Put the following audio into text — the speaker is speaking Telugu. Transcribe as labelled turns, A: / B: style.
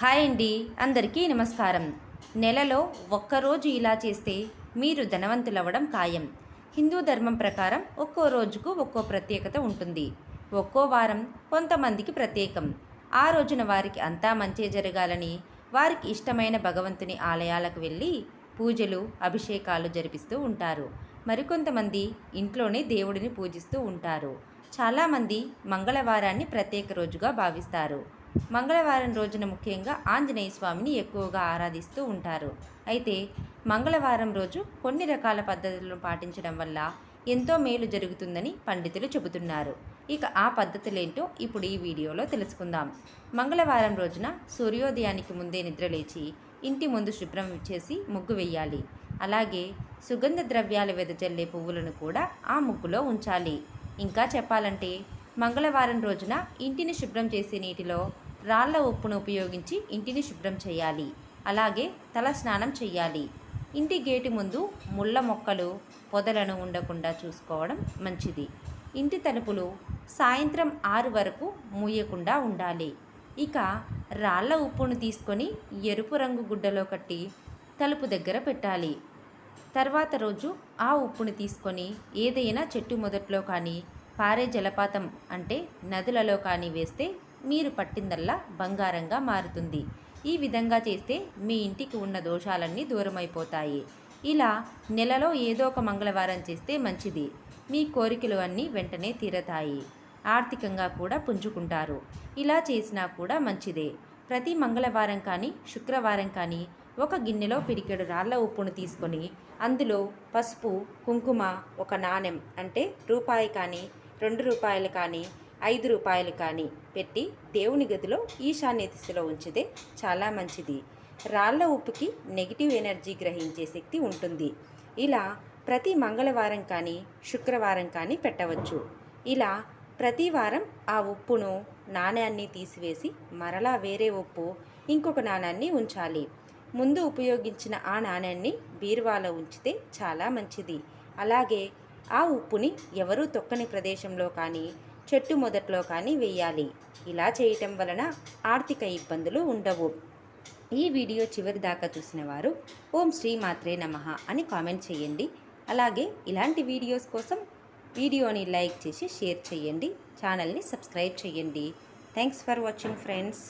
A: హాయ్ అండి అందరికీ నమస్కారం. నెలలో ఒక్కరోజు ఇలా చేస్తే మీరు ధనవంతులవ్వడం ఖాయం. హిందూ ధర్మం ప్రకారం ఒక్కో రోజుకు ఒక్కో ప్రత్యేకత ఉంటుంది. ఒక్కో వారం కొంతమందికి ప్రత్యేకం. ఆ రోజున వారికి అంతా మంచి జరగాలని వారికి ఇష్టమైన భగవంతుని ఆలయాలకు వెళ్ళి పూజలు అభిషేకాలు జరిపిస్తూ ఉంటారు. మరికొంతమంది ఇంట్లోనే దేవుడిని పూజిస్తూ ఉంటారు. చాలామంది మంగళవారాన్ని ప్రత్యేక రోజుగా భావిస్తారు. మంగళవారం రోజున ముఖ్యంగా ఆంజనేయ స్వామిని ఎక్కువగా ఆరాధిస్తూ ఉంటారు. అయితే మంగళవారం రోజు కొన్ని రకాల పద్ధతులను పాటించడం వల్ల ఎంతో మేలు జరుగుతుందని పండితులు చెబుతున్నారు. ఇక ఆ పద్ధతులేంటో ఇప్పుడు ఈ వీడియోలో తెలుసుకుందాం. మంగళవారం రోజున సూర్యోదయానికి ముందే నిద్రలేచి ఇంటి ముందు శుభ్రం చేసి ముగ్గు వేయాలి అలాగే సుగంధ ద్రవ్యాలు వెదజల్లే పువ్వులను కూడా ఆ ముగ్గులో ఉంచాలి. ఇంకా చెప్పాలంటే మంగళవారం రోజున ఇంటిని శుభ్రం చేసే నీటిలో రాళ్ళ ఉప్పును ఉపయోగించి ఇంటిని శుభ్రం చేయాలి. అలాగే తల స్నానం చేయాలి. ఇంటి గేటు ముందు ముళ్ళ మొక్కలు పొదలను ఉండకుండా చూసుకోవడం మంచిది. ఇంటి తలుపులు సాయంత్రం ఆరు వరకు మూయకుండా ఉండాలి. ఇక రాళ్ళ ఉప్పును తీసుకొని ఎరుపు రంగు గుడ్డలో కట్టి తలుపు దగ్గర పెట్టాలి. తర్వాత రోజు ఆ ఉప్పును తీసుకొని ఏదైనా చెట్టు మొదట్లో కానీ పారే జలపాతం అంటే నదులలో కానీ వేస్తే మీరు పట్టిందల్లా బంగారంగా మారుతుంది. ఈ విధంగా చేస్తే మీ ఇంటికి ఉన్న దోషాలన్నీ దూరమైపోతాయి. ఇలా నెలలో ఏదో ఒక మంగళవారం చేస్తే మంచిది. మీ కోరికలు అన్నీ వెంటనే తీరతాయి. ఆర్థికంగా కూడా పుంజుకుంటారు. ఇలా చేసినా కూడా మంచిదే. ప్రతి మంగళవారం కానీ శుక్రవారం కానీ ఒక గిన్నెలో పిడికెడు రాళ్ళ ఉప్పును తీసుకొని అందులో పసుపు కుంకుమ ఒక నాణెం అంటే రూపాయి కానీ రెండు రూపాయలు కానీ ఐదు రూపాయలు కానీ పెట్టి దేవుని గదిలో ఈశాన్య దిశలో ఉంచితే చాలా మంచిది. రాళ్ళ ఉప్పుకి నెగిటివ్ ఎనర్జీ గ్రహించే శక్తి ఉంటుంది. ఇలా ప్రతి మంగళవారం కానీ శుక్రవారం కానీ పెట్టవచ్చు. ఇలా ప్రతి వారం ఆ ఉప్పును నాణ్యాన్ని తీసివేసి మరలా వేరే ఉప్పు ఇంకొక నాణ్యాన్ని ఉంచాలి. ముందు ఉపయోగించిన ఆ నాణ్యాన్ని బీరువాలో ఉంచితే చాలా మంచిది. అలాగే ఆ ఉప్పుని ఎవరూ తొక్కని ప్రదేశంలో కానీ చెట్టు మొదట్లో కానీ వేయాలి. ఇలా చేయటం వలన ఆర్థిక ఇబ్బందులు ఉండవు. ఈ వీడియో చివరి దాకా చూసిన వారు ఓం శ్రీ మాత్రే నమః అని కామెంట్ చేయండి. అలాగే ఇలాంటి వీడియోస్ కోసం వీడియోని లైక్ చేసి షేర్ చేయండి. ఛానల్ని సబ్స్క్రైబ్ చేయండి. Thanks for watching friends.